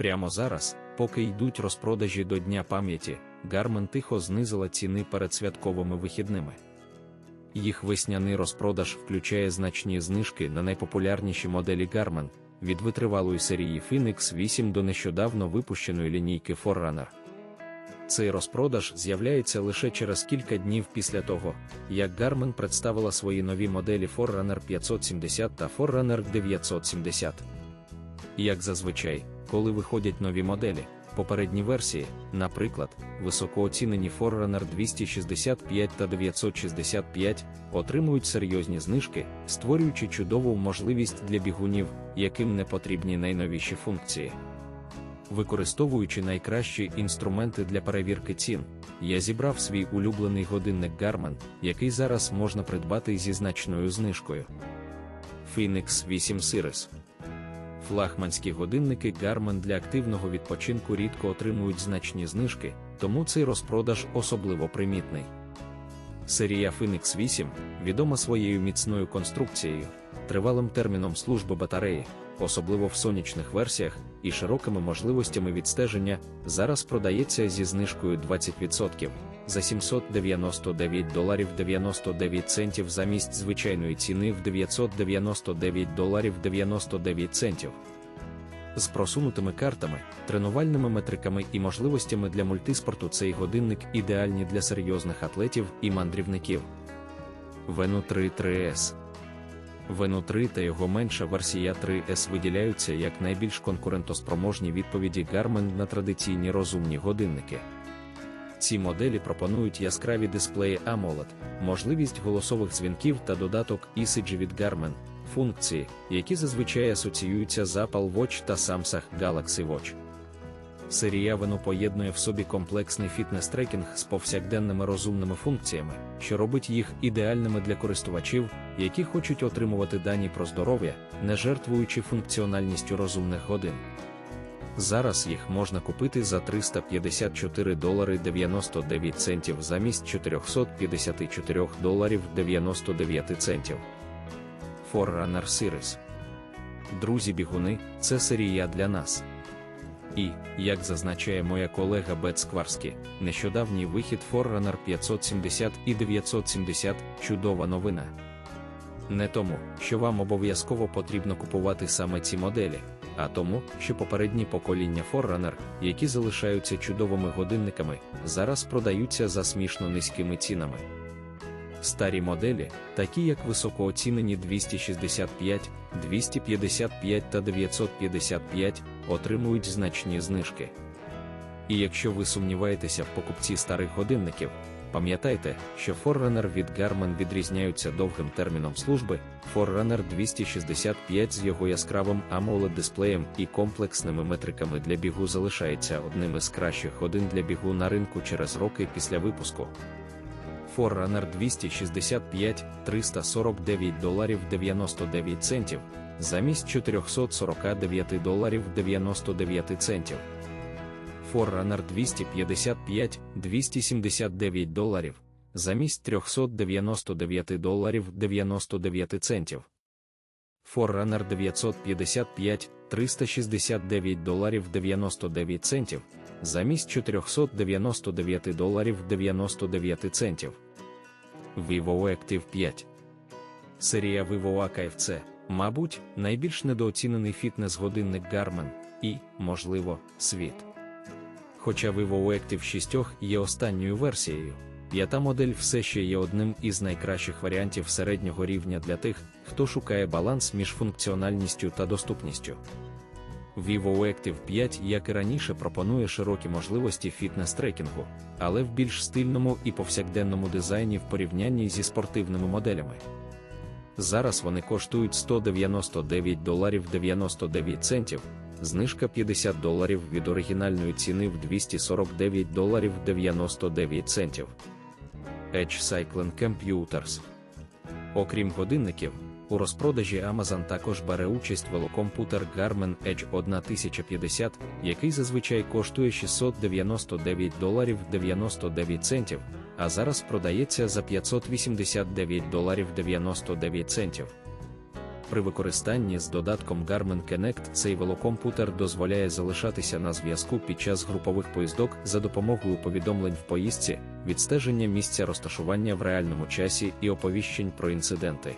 Прямо зараз, поки йдуть розпродажі до Дня пам'яті, Garmin тихо знизила ціни перед святковими вихідними. Їх весняний розпродаж включає значні знижки на найпопулярніші моделі Garmin, від витривалої серії Phoenix 8 до нещодавно випущеної лінійки Forerunner. Цей розпродаж з'являється лише через кілька днів після того, як Garmin представила свої нові моделі Forerunner 570 та Forerunner 970. Як зазвичай, коли виходять нові моделі, попередні версії, наприклад, високооцінені Forerunner 265 та 965, отримують серйозні знижки, створюючи чудову можливість для бігунів, яким не потрібні найновіші функції. Використовуючи найкращі інструменти для перевірки цін, я зібрав свій улюблений годинник Garmin, який зараз можна придбати зі значною знижкою. Phoenix 8 Series Флагманські годинники Garmin для активного відпочинку рідко отримують значні знижки, тому цей розпродаж особливо примітний. Серія Phoenix 8 відома своєю міцною конструкцією, тривалим терміном служби батареї, особливо в сонячних версіях, і широкими можливостями відстеження, зараз продається зі знижкою 20% за 799 доларів 99 центів замість звичайної ціни в 999 доларів 99 центів. З просунутими картами, тренувальними метриками і можливостями для мультиспорту цей годинник ідеальні для серйозних атлетів і мандрівників. Вену 3 3S Вену 3 та його менша версія 3S виділяються як найбільш конкурентоспроможні відповіді Garmin на традиційні розумні годинники. Ці моделі пропонують яскраві дисплеї AMOLED, можливість голосових дзвінків та додаток ECG від Garmin, функції, які зазвичай асоціюються з Apple Watch та Samsung Galaxy Watch. Серія Вену поєднує в собі комплексний фітнес-трекінг з повсякденними розумними функціями, що робить їх ідеальними для користувачів, які хочуть отримувати дані про здоров'я, не жертвуючи функціональністю розумних годин. Зараз їх можна купити за 354 долари 99 центів замість 454 доларів 99 центів. Forerunner Series Друзі бігуни, це серія для нас. І, як зазначає моя колега Бет Скварські, нещодавній вихід Forerunner 570 і 970 чудова новина. Не тому, що вам обов'язково потрібно купувати саме ці моделі, а тому, що попередні покоління Forerunner, які залишаються чудовими годинниками, зараз продаються за смішно низькими цінами. Старі моделі, такі як високооцінені 265, 255 та 955, отримують значні знижки. І якщо ви сумніваєтеся в покупці старих годинників, пам'ятайте, що Forerunner від Garmin відрізняються довгим терміном служби, Forerunner 265 з його яскравим amoled дисплеєм і комплексними метриками для бігу залишається одним із кращих годин для бігу на ринку через роки після випуску. Forerunner 265 349 доларів 99 центів замість 449 доларів 99 центів. Forerunner 255 279 доларів замість 399 доларів 99 центів. Forerunner 955 369 доларів 99 центів замість 499 доларів 99 центів. Vivo Active 5 Серія Vivo AKFC, мабуть, найбільш недооцінений фітнес-годинник Garmin і, можливо, світ. Хоча Vivo Active 6 є останньою версією, п'ята модель все ще є одним із найкращих варіантів середнього рівня для тих, хто шукає баланс між функціональністю та доступністю. Vivo Active 5, як і раніше, пропонує широкі можливості фітнес-трекінгу, але в більш стильному і повсякденному дизайні в порівнянні зі спортивними моделями. Зараз вони коштують 199 доларів 99 центів, знижка 50 доларів від оригінальної ціни в 249 доларів 99 центів. Edge Cycling Computers Окрім годинників, у розпродажі Amazon також бере участь велокомпутер Garmin Edge 1050, який зазвичай коштує 699 доларів 99 центів, а зараз продається за 589 доларів 99 центів. При використанні з додатком Garmin Connect цей велокомпутер дозволяє залишатися на зв'язку під час групових поїздок за допомогою повідомлень в поїздці, відстеження місця розташування в реальному часі і оповіщень про інциденти.